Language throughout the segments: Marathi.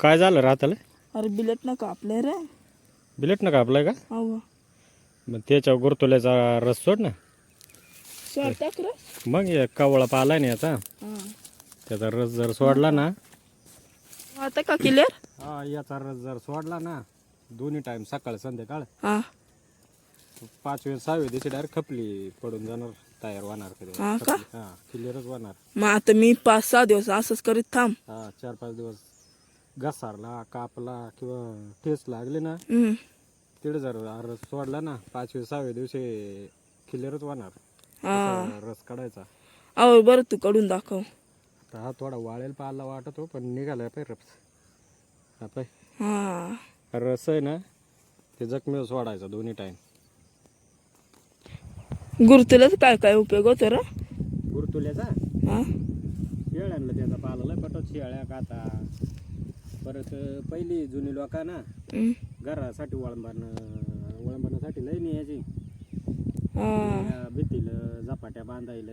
काय झालं राहताला? अरे बिलेट ना कापले रे. बिलेट ना कापलाय का? अव. मग त्याच्यावर गुरतुल्याचा रस सोड ना. सोड टाक रे. मग हे कवळा पालाय ना याचा. त्याचा रस जर सोडला ना. आता का क्लिअर हा याचा रस जर सोडला ना दोन्ही टाइम सकाळ संध्याकाळ हा. पाचवे सहावे दिवशी डायरेक्ट खपली पडून जाणार तयार होणार कधी. हा का? हा क्लिअरच होणार. मग आता मी पाच सहा दिवस असंच करीत थांब. हा चार पाच दिवस घसारला कापला किंवा ठेस लागले ना हम्म. तिकडे जर रस सोडला ना पाचवे सहावे दिवशी क्लिअरच होणार. हा. रस काढायचा. अहो बरं तू कडून दाखव. आता हा थोडा वाळेल पाला वाटतो पण निघालाय पाय रस. हा पाय. हा. रस आहे ना ते जखमीवर सोडायचा दोन्ही टाइम गुरुतुलाच काय काय उपयोग होतो रे गुरतुल्याचा? हा. शेळ्यांना त्याचा पाला लय पटत शेळ्या काता. परत पहिली जुनी लोकांना. घरासाठी वळंबण वळंबणासाठी लय न्यायची हा. भीतीला झपाट्या बांधायला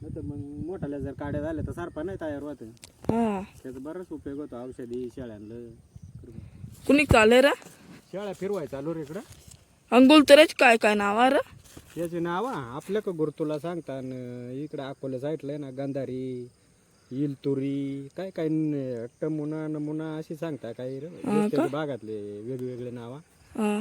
नाही तर मग मोठाल्या जर काड्या झाल्या तर सारपा नाही तयार होत. त्याचा बराच उपयोग होतो औषधी शेळ्यांना कुणी काले रे? शेळ्या फिरवायचा चालू रे इकडं. अंगुल तरेच काय काय नाव रे? याची नाव आपल्या का गुरुतुला सांगता इकडं अकोल्या साईडला ना गंधारी. इलतुरी काय काय न- टमुना नमुना अशी सांगता काही रे. का? भागातले वेगवेगळे नावा. हा.